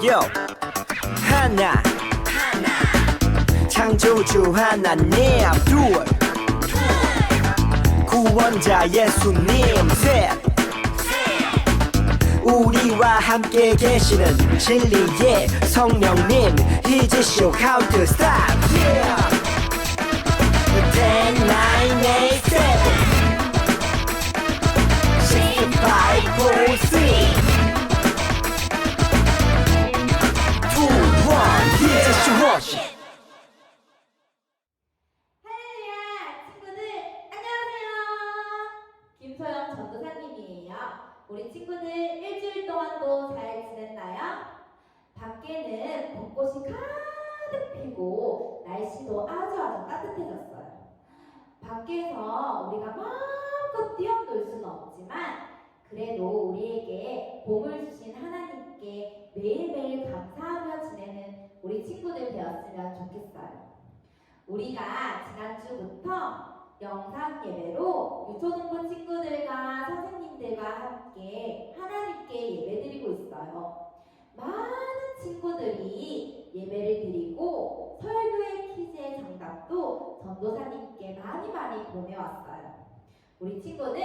Yo. 하나. 창조주 하나님 둘. 구원자 예수님 셋. 우리와 함께 계시는 진리의 성령님 He's show how to stop yeah. 10, 9, 8, 7 6, 5, 4, 3 He's show 할렐루야 친구들. 안녕하세요. 김소영 전도사님이에요. 우리 친구들 일주일 동안도 잘 지냈나요? 밖에는 벚꽃이 가득 피고 날씨도 아주 아주 따뜻해졌어요. 밖에서 우리가 마음껏 뛰어놀 수는 없지만 그래도 우리에게 봄을 주신 하나님께 매일매일 감사하며 지내는 우리 친구들 되었으면 좋겠어요 우리가 지난주부터 영상 예배로 유초등부 친구들과 선생님들과 함께 하나님께 예배드리고 있어요. 많은 친구들이 예배를 드리고 설교의 퀴즈의 정답도 전도사님께 많이 많이 보내왔어요. 우리 친구들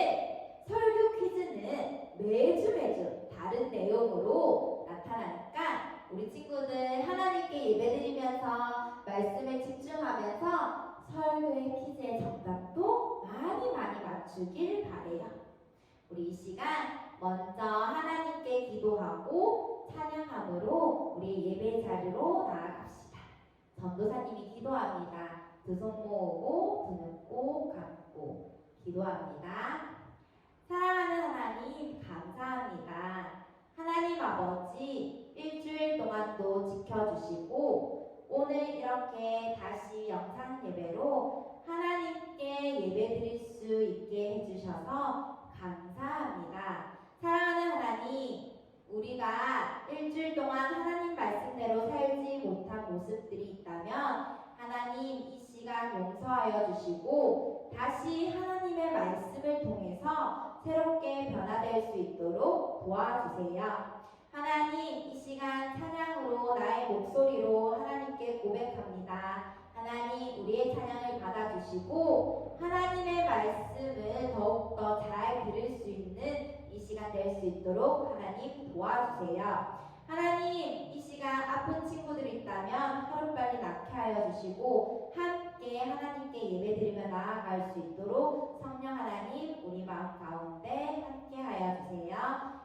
설교 퀴즈는 매주 매주 다른 내용으로 나타나니까 우리 친구들 하나님께 예배드리면서 말씀에 집중하면서 설교의 퀴즈의 정답도 많이 많이 맞추길 바래요. 우리 이 시간 먼저 하나님께 기도하고 찬양함으로 우리 예배 자리로 나아갑시다. 전도사님이 기도합니다. 두 손 모으고 두 눈 꼭 감고 기도합니다. 사랑하는 하나님 감사합니다. 하나님 아버지 일주일 동안도 지켜주시고 오늘 이렇게 다시 영상 예배로 하나님께 예배 드릴 수 있게 해주셔서 감사합니다. 사랑하는 하나님, 우리가 일주일 동안 하나님 말씀대로 살지 못한 모습들이 있다면 하나님 이 시간 용서하여 주시고 다시 하나님의 말씀을 통해서 새롭게 변화될 수 있도록 도와주세요. 하나님 이 시간 찬양으로 나의 목소리로 하나님께 고백합니다. 하나님 우리의 찬양을 받아주시고 하나님의 말씀을 더욱더 잘 들을 수 있는 이 시간 될 수 있도록 하나님 도와주세요. 하나님 이 시간 아픈 친구들이 있다면 하루빨리 낫게 하여 주시고 함께 하나님께 예배드리며 나아갈 수 있도록 성령 하나님 우리 마음 가운데 함께 하여 주세요.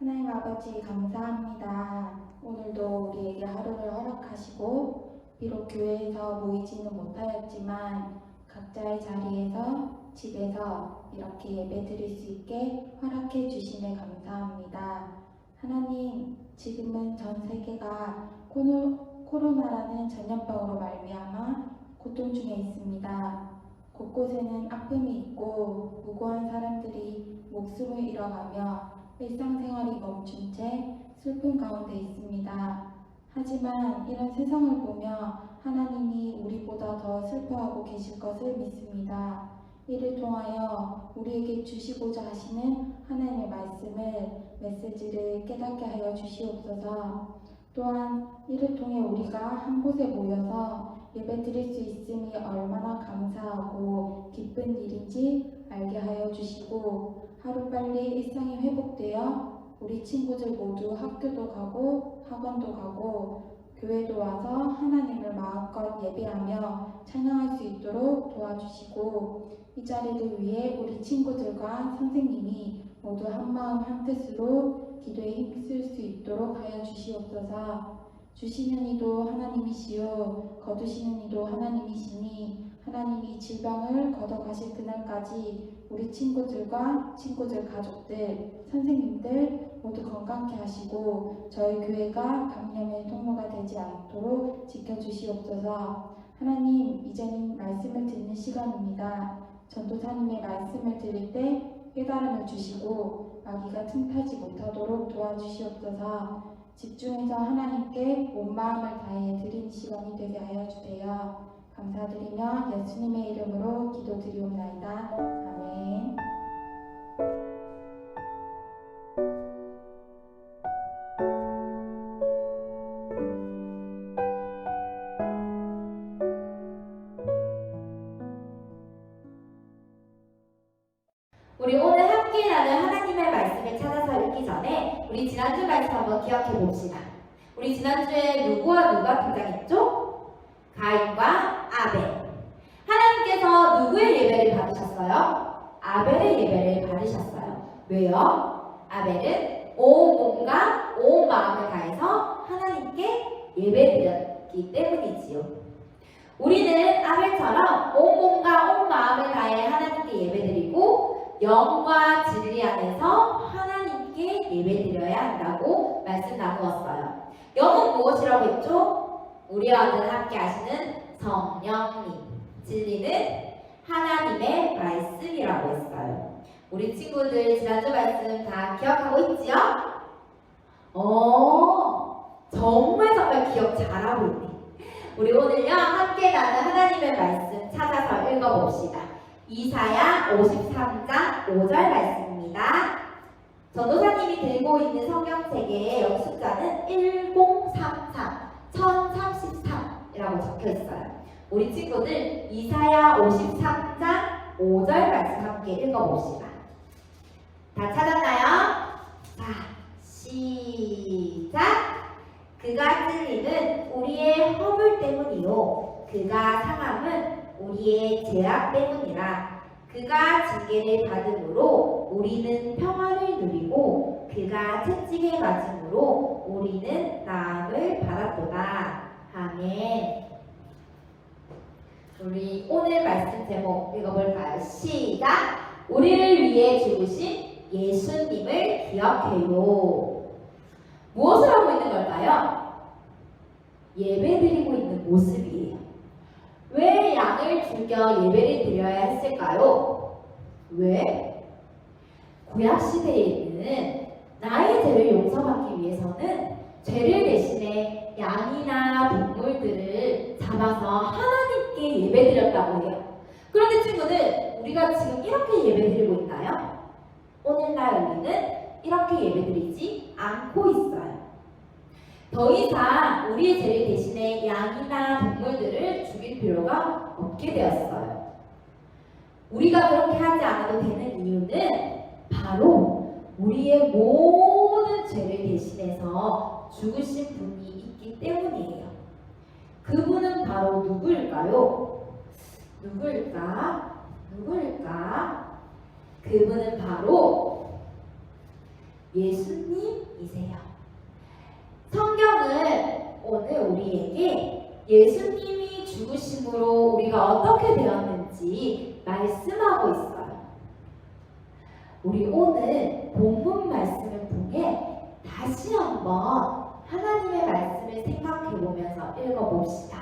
하나님 아버지 감사합니다. 오늘도 우리에게 하루를 허락하시고 비록 교회에서 모이지는 못하였지만 각자의 자리에서 집에서 이렇게 예배 드릴 수 있게 허락해 주심에 감사합니다. 하나님 지금은 전 세계가 코로, 코로나라는 전염병으로 말미암아 고통 중에 있습니다. 곳곳에는 아픔이 있고 무고한 사람들이 목숨을 잃어가며 일상생활이 멈춘 채 슬픔 가운데 있습니다. 하지만 이런 세상을 보며 하나님이 우리보다 더 슬퍼하고 계실 것을 믿습니다. 이를 통하여 우리에게 주시고자 하시는 하나님의 말씀을 메시지를 깨닫게 하여 주시옵소서. 또한 이를 통해 우리가 한 곳에 모여서 예배 드릴 수 있음이 얼마나 감사하고 기쁜 일인지 알게 하여 주시고 하루빨리 일상이 회복되어 우리 친구들 모두 학교도 가고 학원도 가고 교회도 와서 하나님을 마음껏 예배하며 찬양할 수 있도록 도와주시고 이 자리를 위해 우리 친구들과 선생님이 모두 한마음 한뜻으로 기도에 힘쓸 수 있도록 하여 주시옵소서. 주시는 이도 하나님이시요. 거두시는 이도 하나님이시니 하나님이 질병을 걷어가실 그날까지 우리 친구들과 친구들 가족들, 선생님들 모두 건강케 하시고 저희 교회가 감염의 통로가 되지 않도록 지켜주시옵소서. 하나님, 이제는 말씀을 듣는 시간입니다. 전도사님의 말씀을 들을 때 깨달음을 주시고 마귀가 틈타지 못하도록 도와주시옵소서. 집중해서 하나님께 온 마음을 다해 드리는 시간이 되게 하여 주세요. 감사드리며 예수님의 이름으로 기도드리옵나이다. 아 영과 진리 안에서 하나님께 예배드려야 한다고 말씀 나누었어요. 영은 무엇이라고 했죠? 우리와 늘 함께 하시는 성령님. 진리는 하나님의 말씀이라고 했어요. 우리 친구들 지난주 말씀 다 기억하고 있지요? 어, 정말 정말 기억 잘하고 있네. 우리 오늘요 함께 나눈 하나님의 말씀 찾아서 읽어봅시다. 이사야 53장 5절 말씀입니다. 전도사님이 들고 있는 성경책에 여기 숫자는 1033, 1033이라고 적혀 있어요. 우리 친구들 이사야 53장 5절 말씀 함께 읽어봅시다. 다 찾았나요? 자, 시작! 그가 찔림은 우리의 허물 때문이요. 그가 상함은 우리의 죄악 때문이라. 그가 징계를 받음으로 우리는 평화를 누리고 그가 채찍에 맞음으로 우리는 나음을 받았도다. 아멘. 우리 오늘 말씀 제목 읽어볼까요? 시작! 우리를 위해 죽으신 예수님을 기억해요. 무엇을 하고 있는 걸까요? 예배 드리고 있는 모습이에요. 왜 양을 죽여 예배를 드려야 했을까요? 왜? 구약 시대에는 나의 죄를 용서받기 위해서는 죄를 대신에 양이나 동물들을 잡아서 하나님께 예배드렸다고 해요. 그런데 친구들, 우리가 지금 이렇게 예배드리고 있나요? 오늘날 우리는 이렇게 예배드리지 않고 있어요. 더 이상 우리의 죄를 대신에 양이나 동물들을 죽일 필요가 없게 되었어요. 우리가 그렇게 하지 않아도 되는 이유는 바로 우리의 모든 죄를 대신해서 죽으신 분이 있기 때문이에요. 그분은 바로 누구일까요? 누구일까? 누구일까? 그분은 바로 예수님이세요. 성경은 오늘 우리에게 예수님이 죽으심으로 우리가 어떻게 되었는지 말씀하고 있어요. 우리 오늘 본문 말씀을 통해 다시 한번 하나님의 말씀을 생각해 보면서 읽어봅시다.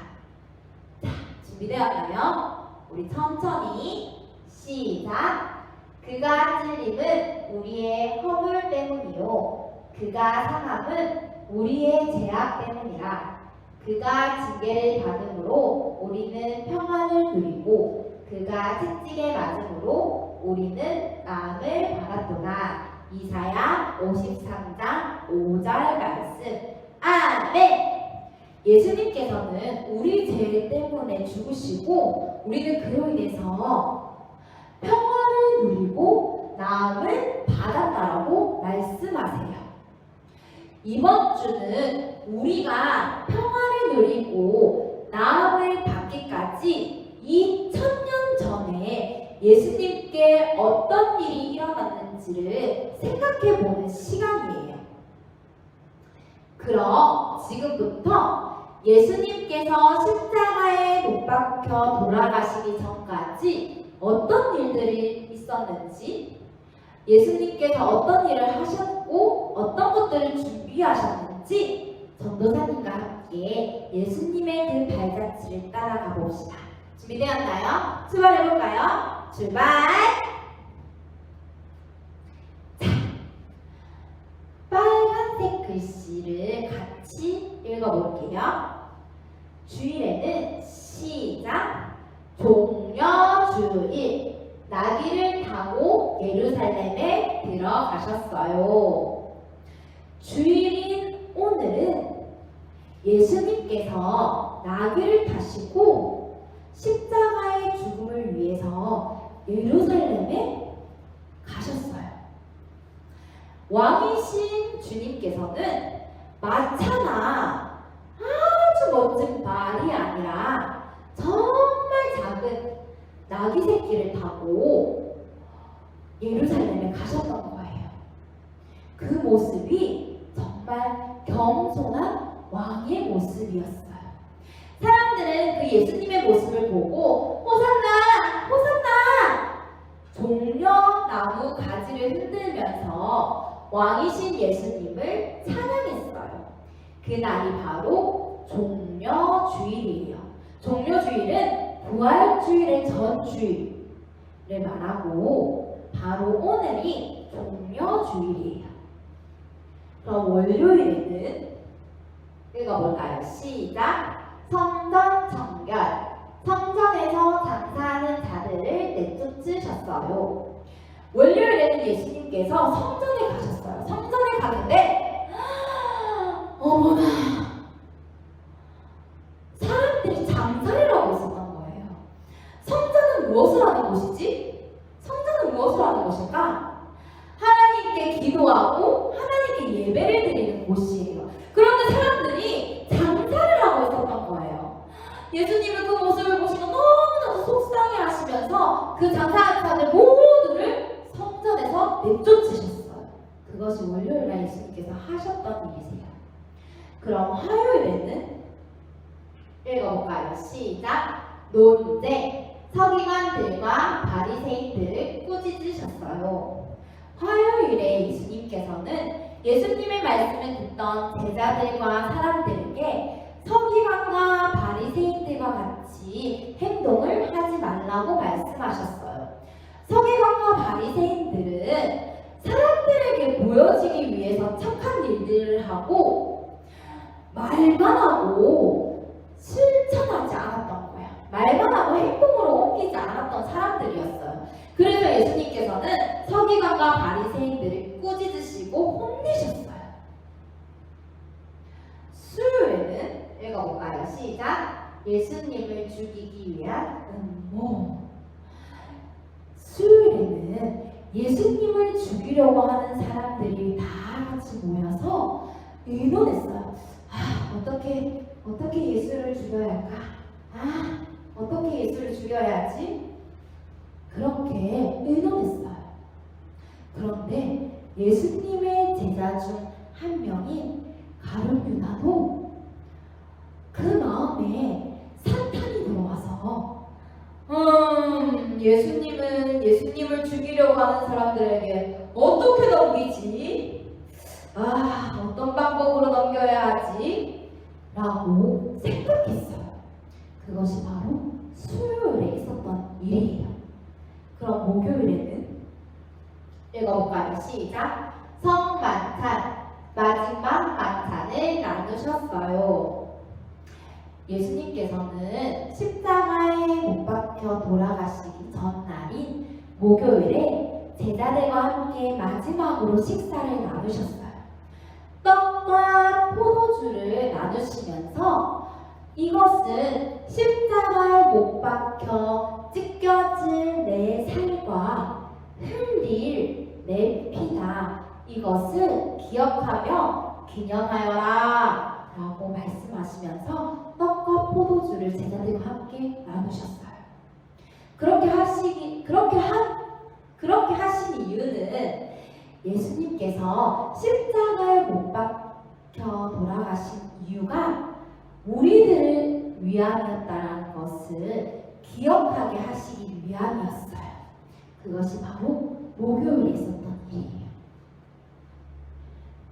자, 준비되었나요? 우리 천천히 시작. 그가 찔림은 우리의 허물 때문이요. 그가 상함은 우리의 죄악 때문이라. 그가 징계를 받음으로 우리는 평안을 누리고 그가 채찍에 맞음으로 우리는 나음을 받았도다. 이사야 53장 5절 말씀. 아멘. 예수님께서는 우리 죄 때문에 죽으시고 우리는 그로 인해서 평화를 누리고 나음을 받았다라고 말씀하세요. 이번 주는 우리가 평화를 누리고 나음을 받기까지 2000년 전에 예수님께 어떤 일이 일어났는지를 생각해 보는 시간이에요. 그럼 지금부터 예수님께서 십자가에 못 박혀 돌아가시기 전까지 어떤 일들이 있었는지, 예수님께서 어떤 일을 하셨고 어떤 것들을 준비하셨는지 전도사님과 함께 예수님의 그 발자취를 따라가 봅시다. 준비되었나요? 출발해 볼까요? 출발! 자, 빨간색 글씨를 같이 읽어볼게요. 주일에는 시작 종려주일 나귀를 타고 예루살렘에 들어가셨어요. 주일인 오늘은 예수님께서 나귀를 타시고 십자가의 죽음을 위해서 예루살렘에 가셨어요. 왕이신 주님께서는 마차나 아주 멋진 말이 아니라 정말 작은 나귀 새끼를 타고 예루살렘에 가셨던 거예요. 그 모습이 정말 겸손한 왕의 모습이었어요. 사람들은 그 예수님의 모습을 보고 호산나! 호산나! 종려나무 가지를 흔들면서 왕이신 예수님을 찬양했어요. 그 날이 바로 종려주일이에요. 종려주일은 부활주일의 전주일, 말하고 바로 오늘이 종려주일이에요. 그럼 월요일에는 읽어볼까요? 시작! 성전 정결 성전에서 장사하는 자들을 내쫓으셨어요. 월요일에는 예수님께서 성전에 가셨어요. 성전에 가는데 어머나 사람들이 장사를 하고 있었던 거예요. 성전은 무엇을 하는 곳이지? 성전은 무엇을 하는 곳일까? 하나님께 기도하고 하나님께 예배를 드리는 곳이에요. 그런데 사람들이 장사를 하고 있었던 거예요. 예수님은 그 모습을 보시고 너무나도 속상해 하시면서 그 장사하는 사람들 모두를 성전에서 내쫓으셨어요. 그것이 월요일 날 예수님께서 하셨던 일이세요. 그럼 화요일에는 읽어볼까요? 시작. 논쟁. 서기관들과 바리새인들을 꾸짖으셨어요. 화요일에 예수님의 말씀을 듣던 제자들과 사람들에게 서기관과 바리새인들과 같이 행동을 하지 말라고 말씀하셨어요. 서기관과 바리새인들은 사람들에게 보여지기 위해서 착한 일들을 하고 말만 하고 실천하지 않았던 거야. 말만 하고 행동으로 옮기지 않았던 사람들이었어요. 그래서 예수님께서는 서기관과 바리새인들을 꾸짖으시고 혼내셨어요. 수요일에는 읽어볼까요? 시작. 예수님을 죽이기 위한 음모. 수요일에는 예수님을 죽이려고 하는 사람들이 다 같이 모여서 의논했어요. 아, 어떻게 어떻게 예수를 죽여야 할까? 아, 어떻게 예수를 죽여야 하지? 그렇게 의논했어요. 그런데 예수님의 제자 중 한 명인 가룟 유다도 그 마음에 사탄이 들어와서 음, 예수님은 예수님을 죽이려고 하는 사람들에게 어떻게 넘기지? 아, 어떤 방법으로 넘겨야 하지? 라고 생각했어요. 그것이 바로 수요일에 있었던 일이에요. 그럼 목요일에는 읽어볼까요? 시작. 성만찬, 마지막 만찬을 나누셨어요. 예수님께서는 십자가에 못 박혀 돌아가시기 전날인 목요일에 제자들과 함께 마지막으로 식사를 나누셨어요. 떡과 포도주를 나누시면서 이것은 십자가에 못 박혀 찢겨질 내 살과 흘릴 내 피다. 이것을 기억하며 기념하여라. 라고 말씀하시면서 떡 과 포도주를 제자들과 함께 나누셨어요. 그렇게 하시기, 그렇게 한, 그렇게 하신 이유는 예수님께서 십자가에 못 박혀 돌아가신 이유가 우리들을 위함이었다라는 것을 기억하게 하시기 위함이었어요. 그것이 바로 목요일에 있었던 일이에요.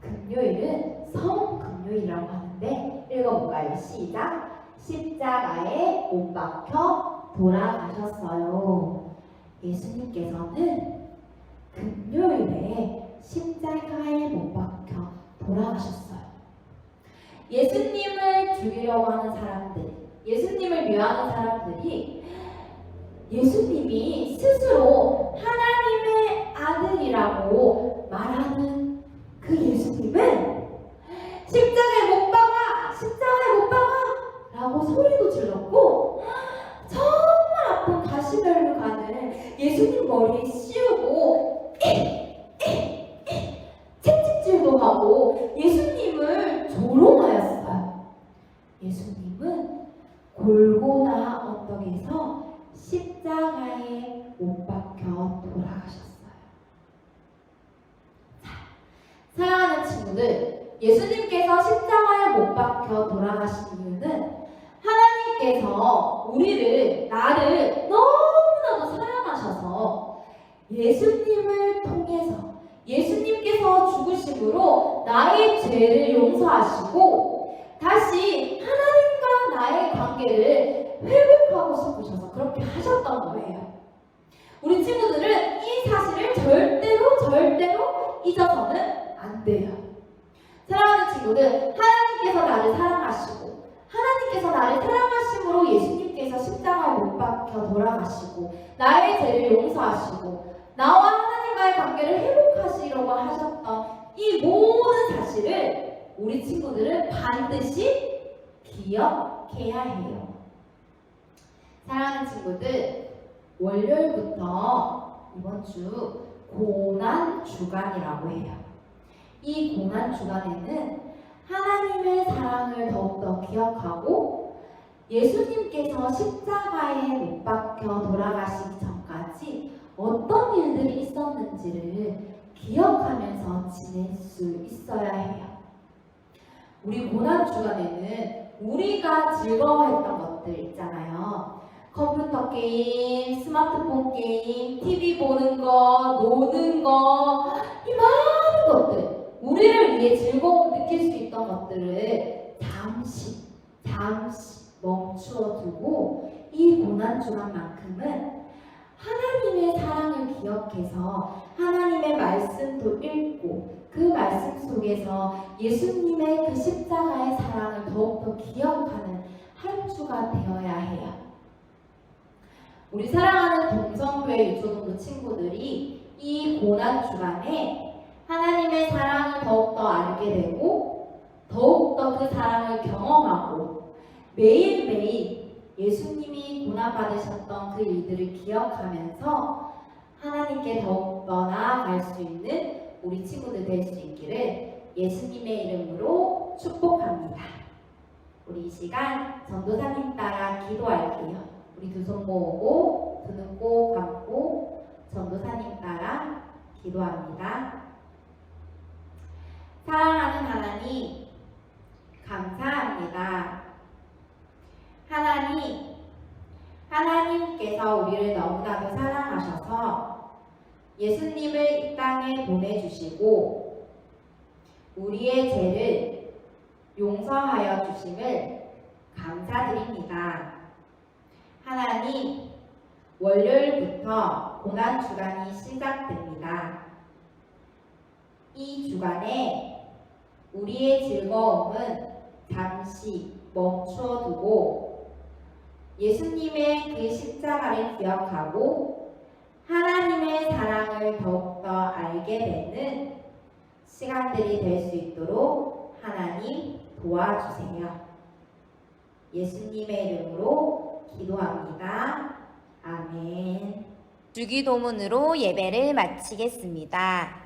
금요일은 성금요일이라고 하는데 읽어볼까요? 시작. 십자가에 못 박혀 돌아가셨어요. 예수님께서는 금요일에 십자가에 못 박혀 돌아가셨어요. 예수님을 죽이려고 하는 사람들, 예수님을 위하는 사람들이 예수님이 스스로 하나님의 아들이라고 말하는 그 예수님은 소리도 질렀고 정말 아픈 가시별로 가는 예수님 머리에 씌우고 채찍질도 하고 예수님을 조롱하였어요. 예수님은 골고나 언덕에서 십자가에 못 박혀 돌아가셨어요. 자, 사랑하는 친구들, 예수님께서 십자가에 못 박혀 돌아가신 이유는 하나님께서 우리를, 나를 너무나도 사랑하셔서 예수님을 통해서 예수님께서 죽으심으로 나의 죄를 용서하시고 다시 하나님과 나의 관계를 회복하고 싶으셔서 그렇게 하셨던 거예요. 우리 친구들은 이 사실을 절대로 절대로 잊어서는 안 돼요. 사랑하는 친구들, 하나님께서 나를 사랑하시고 하나님께서 나를 사랑하심으로 예수님께서 십자가에 못 박혀 돌아가시고 나의 죄를 용서하시고 나와 하나님과의 관계를 회복하시려고 하셨던 이 모든 사실을 우리 친구들은 반드시 기억해야 해요. 사랑하는 친구들, 월요일부터 이번 주 고난 주간이라고 해요. 이 고난 주간에는 하나님의 사랑을 더욱더 기억하고 예수님께서 십자가에 못 박혀 돌아가시기 전까지 어떤 일들이 있었는지를 기억하면서 지낼 수 있어야 해요. 우리 고난 주간에는 우리가 즐거워했던 것들 있잖아요. 컴퓨터 게임, 스마트폰 게임, TV 보는 거, 노는 거, 이 많은 것들. 우리를 위해 즐거움을 느낄 수 있던 것들을 잠시, 잠시 멈추어 두고 이 고난 주간만큼은 하나님의 사랑을 기억해서 하나님의 말씀도 읽고 그 말씀 속에서 예수님의 그 십자가의 사랑을 더욱더 기억하는 한 주가 되어야 해요. 우리 사랑하는 동성교회 유초동부 친구들이 이 고난 주간에 하나님의 사랑을 더욱더 알게 되고 더욱더 그 사랑을 경험하고 매일매일 예수님이 고난받으셨던 그 일들을 기억하면서 하나님께 더욱더 나아갈 수 있는 우리 친구들 될 수 있기를 예수님의 이름으로 축복합니다. 우리 이 시간 전도사님 따라 기도할게요. 우리 두 손 모으고 두 눈 꼭 감고 전도사님 따라 기도합니다. 사랑하는 하나님, 감사합니다. 하나님, 하나님께서 우리를 너무나도 사랑하셔서 예수님을 이 땅에 보내주시고 우리의 죄를 용서하여 주심을 감사드립니다. 하나님, 월요일부터 고난 주간이 시작됩니다. 이 주간에 우리의 즐거움은 잠시 멈추어 두고 예수님의 그 십자가를 기억하고 하나님의 사랑을 더욱더 알게 되는 시간들이 될 수 있도록 하나님 도와주세요. 예수님의 이름으로 기도합니다. 아멘. 주기도문으로 예배를 마치겠습니다.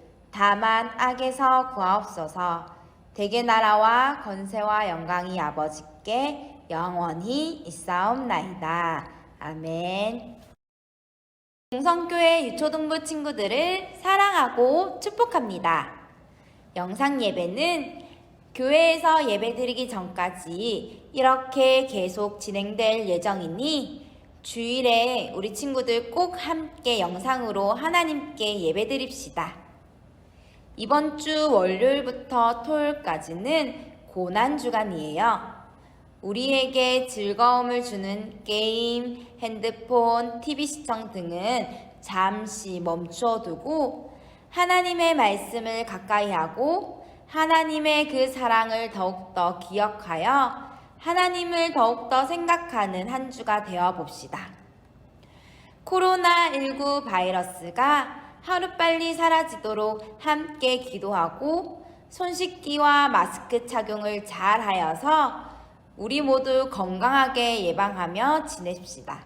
다만 악에서 구하옵소서. 대개 나라와 건세와 영광이 아버지께 영원히 있사옵나이다. 아멘. 동성교회 유초등부 친구들을 사랑하고 축복합니다. 영상 예배는 교회에서 예배드리기 전까지 이렇게 계속 진행될 예정이니 주일에 우리 친구들 꼭 함께 영상으로 하나님께 예배드립시다. 이번 주 월요일부터 토요일까지는 고난 주간이에요. 우리에게 즐거움을 주는 게임, 핸드폰, TV 시청 등은 잠시 멈추어 두고 하나님의 말씀을 가까이 하고 하나님의 그 사랑을 더욱더 기억하여 하나님을 더욱더 생각하는 한 주가 되어 봅시다. 코로나19 바이러스가 하루빨리 사라지도록 함께 기도하고 손 씻기와 마스크 착용을 잘 하여서 우리 모두 건강하게 예방하며 지내십시다.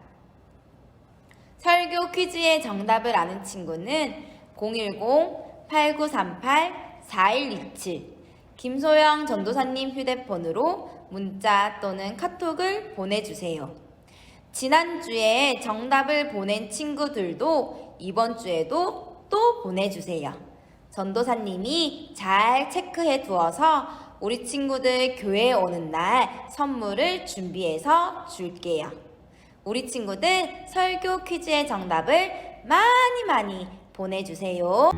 설교 퀴즈의 정답을 아는 친구는 010-8938-4127 김소영 전도사님 휴대폰으로 문자 또는 카톡을 보내주세요. 지난주에 정답을 보낸 친구들도 이번 주에도 또 보내주세요. 전도사님이 잘 체크해 두어서 우리 친구들 교회에 오는 날 선물을 준비해서 줄게요. 우리 친구들 설교 퀴즈의 정답을 많이 많이 보내주세요.